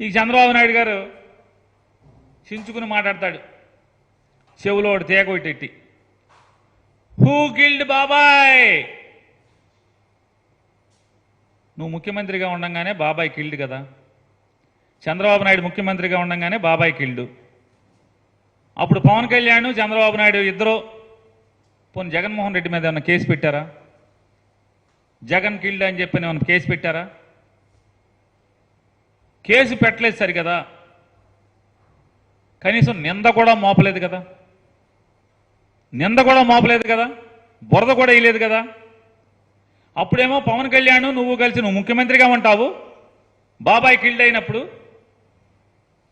ఈ చంద్రబాబు నాయుడు గారు చించుకుని మాట్లాడతాడు. చెవులో ఒకటి తేగ ఒకటి హూ కిల్డ్ బాబాయ్? నువ్వు ముఖ్యమంత్రిగా ఉండంగానే బాబాయ్ కిల్డ్ కదా. చంద్రబాబు నాయుడు ముఖ్యమంత్రిగా ఉండంగానే బాబాయ్ కిల్డు అప్పుడు పవన్ కళ్యాణ్ చంద్రబాబు నాయుడు ఇద్దరు పోనీ జగన్మోహన్ రెడ్డి మీద ఏమైనా కేసు పెట్టారా? జగన్ కిల్డ్ అని చెప్పి ఏమైనా కేసు పెట్టారా? కేసు పెట్టలేదు సరి కదా కనీసం నింద కూడా మోపలేదు కదా? నింద కూడా మోపలేదు కదా? బురద కూడా వేయలేదు కదా? అప్పుడేమో పవన్ కళ్యాణ్ నువ్వు కలిసి నువ్వు ముఖ్యమంత్రిగా ఉంటావు. బాబాయ్ కిల్డ్ అయినప్పుడు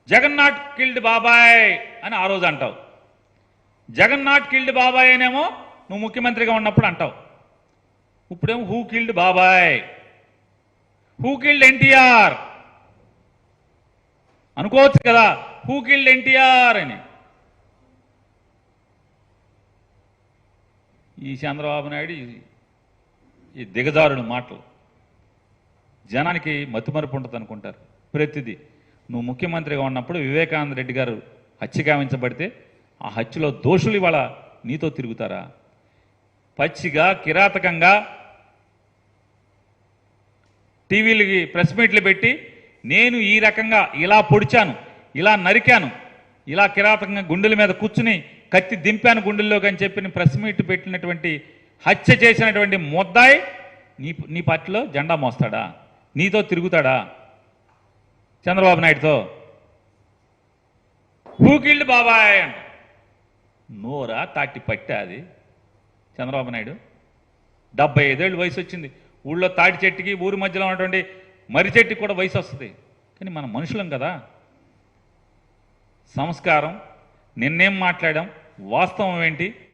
జగన్నాథ్ కిల్డ్ బాబాయ్ అని ఆ రోజు అంటావు. జగన్నాథ్ కిల్డ్ బాబాయ్ అనేమో నువ్వు ముఖ్యమంత్రిగా ఉన్నప్పుడు అంటావు. ఇప్పుడేమో హూ కిల్డ్ బాబాయ్? Who killed NTR? అనుకోవచ్చు కదా హూ కిల్డ్ ఎన్టీఆర్ అని. ఈ చంద్రబాబు నాయుడు ఈ- దిగజారుడు మాటలు. జనానికి మతిమరుపు ఉంటుంది అనుకుంటారు. ప్రతిదీ. నువ్వు ముఖ్యమంత్రిగా ఉన్నప్పుడు వివేకానంద రెడ్డి గారు హత్య గావించబడితే ఆ హత్యలో దోషులు ఇవాళ నీతో తిరుగుతారా? పచ్చిగా కిరాతకంగా టీవీలకి ప్రెస్ మీట్లు పెట్టి నేను ఈ రకంగా ఇలా పొడిచాను ఇలా నరికాను ఇలా కిరాతకంగా గుండెల మీద కూర్చుని కత్తి దింపాను గుండెల్లోకి అని చెప్పి ప్రెస్ మీట్ పెట్టినటువంటి హత్య చేసినటువంటి ముద్దాయి నీ నీ పార్టీలో జెండా మోస్తాడా? నీతో తిరుగుతాడా? చంద్రబాబు నాయుడుతో? హూకిల్డ్ బాబాయ్ అంట. నోరా తాటి పట్టా అది. చంద్రబాబు నాయుడు డెబ్బై ఐదేళ్ళు వయసు వచ్చింది. ఊళ్ళో తాటి చెట్టుకి ఊరి మధ్యలో ఉన్నటువంటి మర్రి చెట్టుకి కూడా వయసు వస్తుంది. కానీ మనం మనుషులం కదా. సంస్కారం నిన్నేం మాట్లాడాం వాస్తవం ఏంటి?